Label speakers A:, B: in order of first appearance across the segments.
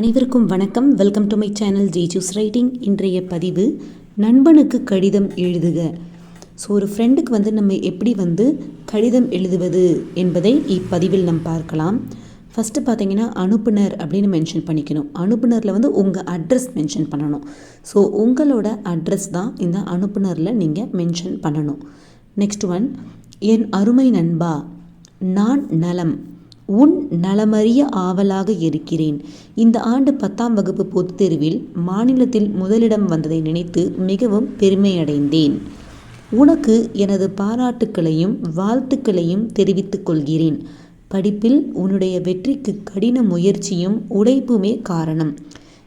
A: அனைவருக்கும் வணக்கம். Welcome to my channel G juice writing இன்றைய பதிவு நண்பனுக்கு கடிதம் எழுதுக. ஸோ ஒரு ஃப்ரெண்டுக்கு வந்து நம்ம எப்படி வந்து கடிதம் எழுதுவது என்பதை இப்பதிவில் நம்ம பார்க்கலாம். ஃபஸ்ட்டு பார்த்தீங்கன்னா அனுப்புனர் அப்படின்னு மென்ஷன் பண்ணிக்கணும். அனுப்புனரில் வந்து உங்கள் அட்ரஸ் மென்ஷன் பண்ணணும். ஸோ உங்களோட அட்ரஸ் தான் இந்த அனுப்புனரில் நீங்கள் மென்ஷன் பண்ணணும். நெக்ஸ்ட் ஒன் என் அருமை நண்பா நான் நலம். உன் நலமறிய ஆவலாக இருக்கிறேன். இந்த ஆண்டு பத்தாம் வகுப்பு பொதுத் தேர்வில் மாநிலத்தில் முதலிடம் வந்ததை நினைத்து மிகவும் பெருமையடைந்தேன். உனக்கு எனது பாராட்டுக்களையும் வாழ்த்துக்களையும் தெரிவித்துக் கொள்கிறேன். படிப்பில் உன்னுடைய வெற்றிக்கு கடின முயற்சியும் உழைப்புமே காரணம்.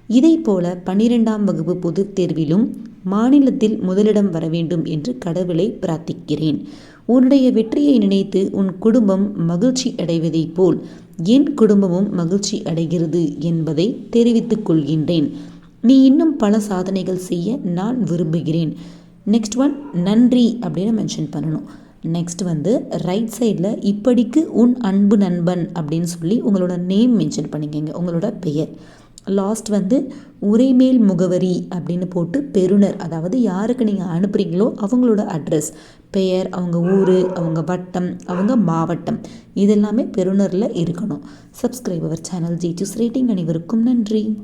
A: இதைப்போல பன்னிரெண்டாம் வகுப்பு பொதுத் தேர்விலும் மாநிலத்தில் முதலிடம் வர வேண்டும் என்று கடவுளை பிரார்த்திக்கிறேன். உன்னுடைய வெற்றியை நினைத்து உன் குடும்பம் மகிழ்ச்சி அடைவதைப் போல் என் குடும்பமும் மகிழ்ச்சி அடைகிறது என்பதை தெரிவித்துக் கொள்கின்றேன். நீ இன்னும் பல சாதனைகள் செய்ய நான் விரும்புகிறேன். நெக்ஸ்ட் ஒன் நன்றி அப்படின்னு மென்ஷன் பண்ணணும். நெக்ஸ்ட் வந்து ரைட் சைடில் இப்படிக்கு உன் அன்பு நண்பன் அப்படின்னு சொல்லி உங்களோட நேம் மென்ஷன் பண்ணிக்கங்க. உங்களோட பெயர். லாஸ்ட் வந்து உரைமேல் முகவரி அப்படின்னு போட்டு பெறுநர் அதாவது யாருக்கு நீங்கள் அனுப்புகிறீங்களோ அவங்களோட அட்ரஸ் பெயர் அவங்க ஊர் அவங்க வட்டம் அவங்க மாவட்டம் இதெல்லாமே பெறுநரில் இருக்கணும். சப்ஸ்கிரைப் சேனல் ஜி ரேட்டிங் அனைவருக்கும் நன்றி.